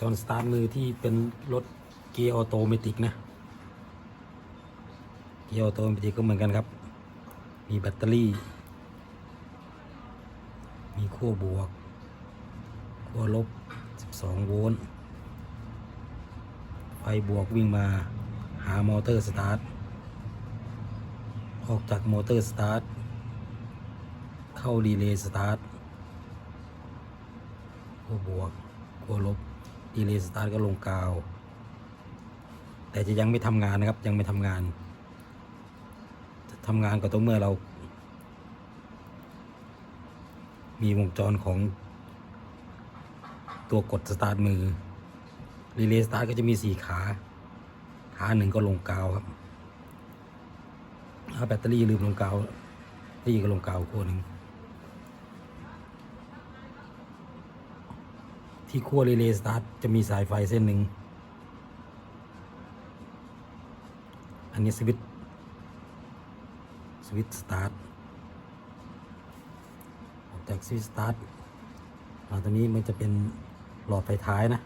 จอนสตาร์ทมือที่เป็นรถเกียร์ออโตเมติกนะ เกียร์ออโตเมติกก็เหมือนกันครับ มีแบตเตอรี่ มีขั้วบวก ขั้วลบ 12 โวลต์ ไฟบวกวิ่งมาหามอเตอร์สตาร์ท ออกจากมอเตอร์สตาร์ท เข้ารีเลย์สตาร์ทขั้วบวกขั้วลบ รีเลย์สตาร์ทก็ลงกาว แต่จะยังไม่ทำงานนะครับ ยังไม่ทำงานจะทำงานก็ต้องเมื่อเรา มีวงจรของตัวกดสตาร์ทมือรีเลย์สตาร์ทก็จะมีสี่ขา ขาหนึ่งก็ลงกาวครับถ้าแบตเตอรี่ลืมลงกาวนี่ก็ลงกาวขั้วหนึ่ง ที่ขั้วรีเลสตาร์ทจะมีสายไฟเส้นหนึ่ง อันนี้สวิตช์สวิตช์สตาร์ทออกจากสวิตช์สตาร์ทตัวนี้มันจะเป็นหลอดไฟท้ายนะ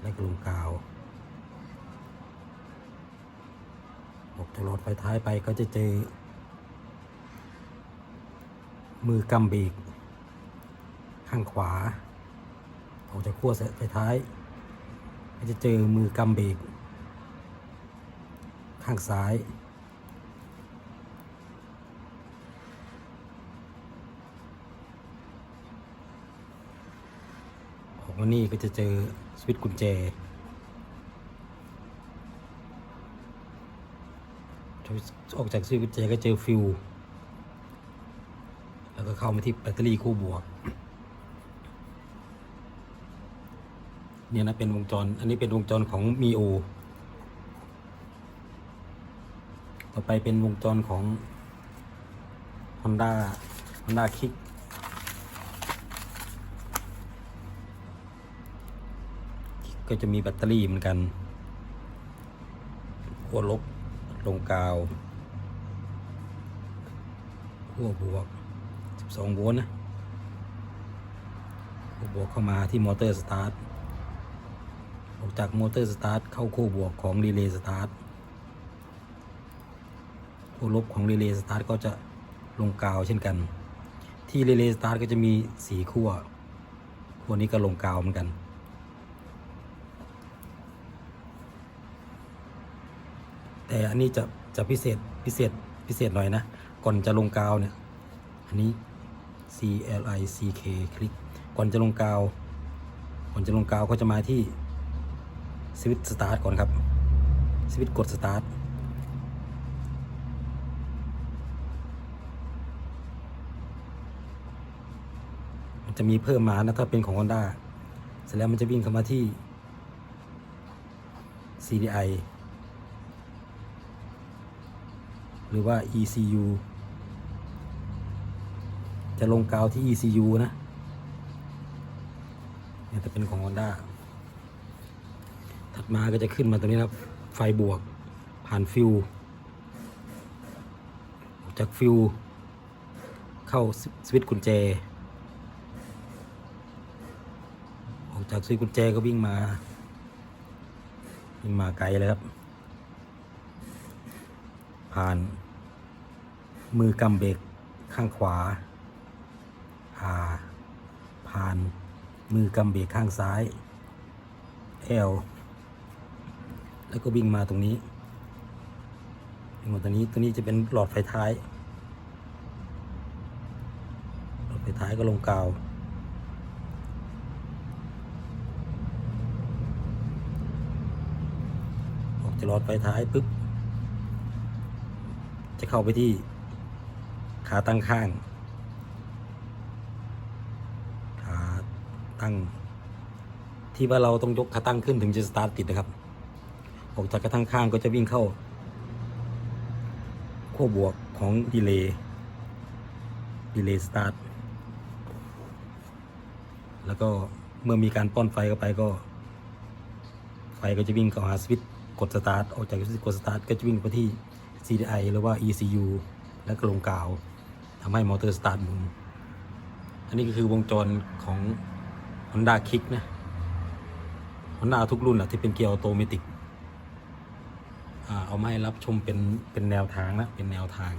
และกลงกาวออกจากหลอดไฟท้ายไปก็จะเจอมือกำเบรก ข้างขวา ออกจากขั้วไฟท้ายก็จะเจอมือกำเบรกข้างซ้าย ออกมานี่ก็จะเจอสวิตช์กุญแจ ออกจากสวิตช์กุญแจก็เจอฟิว แล้วก็เข้ามาที่แบตเตอรี่คู่บวก เนี่ยนะเป็นวงจร อันนี้เป็นวงจรของมีโอต่อไปเป็นวงจรของ Honda Honda Kick ก็จะมีแบตเตอรี่เหมือนกันขั้วลบลงกาวขั้วบวก 12 โวลต์นะขั้วบวกเข้ามาที่มอเตอร์สตาร์ท ออกจากมอเตอร์สตาร์ทเข้าขั้วบวกของรีเลย์สตาร์ทขั้วลบของรีเลย์สตาร์ทก็จะลงกาวเช่นกัน ที่รีเลย์สตาร์ทก็จะมีสีขั้วขั้วนี้ก็ลงกาวเหมือนกัน แต่อันนี้จะจะพิเศษพิเศษพิเศษหน่อยนะ ก่อนจะลงกาวเนี่ย อันนี้ C L I C K คลิก ก่อนจะลงกาว ก่อนจะลงกาวก็จะมาที่ สวิตสตาร์ทก่อนครับ สวิตกดสตาร์ทมันจะมีเพิ่มมานะถ้าเป็นของ Honda เสร็จแล้วมันจะวิ่งเข้ามาที่ CDI หรือว่า ECU จะลงกาวที่ ECU นะเนี่ยจะเป็นของ Honda ถัดมาก็จะขึ้นมาตรงนี้ครับ ไฟบวกผ่านฟิวจากฟิวเข้าสวิตช์กุญแจ ออกจากสวิตช์กุญแจก็วิ่งมา วิ่งมาไกลเลยครับ ผ่านมือกำเบรกข้างขวาผ่าผ่านมือกำเบรกข้างซ้าย L แล้วก็วิ่งมาตรงนี้วิ่งมาตรงนี้ตัวนี้จะเป็นหลอดไฟท้าย หลอดไฟท้ายก็ลงกาว ออกจากหลอดไฟท้ายปุ๊บ จะเข้าไปที่ขาตั้งข้าง ขาตั้งที่ว่าเราต้องยกขาตั้งขึ้นถึงจะสตาร์ทติดนะครับ ออกจากกระทั่งข้างก็จะวิ่งเข้าขั้วบวกของดีเลย์ดีเลย์สตาร์ทแล้วก็เมื่อมีการป้อนไฟเข้าไปก็ ไฟก็จะวิ่งเข้าหาสวิตช์กดสตาร์ทออกจากสวิตช์กดสตาร์ทก็จะวิ่งไปที่ CDI หรือว่า ECU แล้วก็ลงกาวทำให้มอเตอร์สตาร์ทหมุน อันนี้ก็คือวงจรของ Honda Kick นะ Honda ทุกรุ่นอะที่เป็นเกียร์ออโตเมติก เอามาให้รับชมเป็นเป็นแนวทางนะเป็นแนวทาง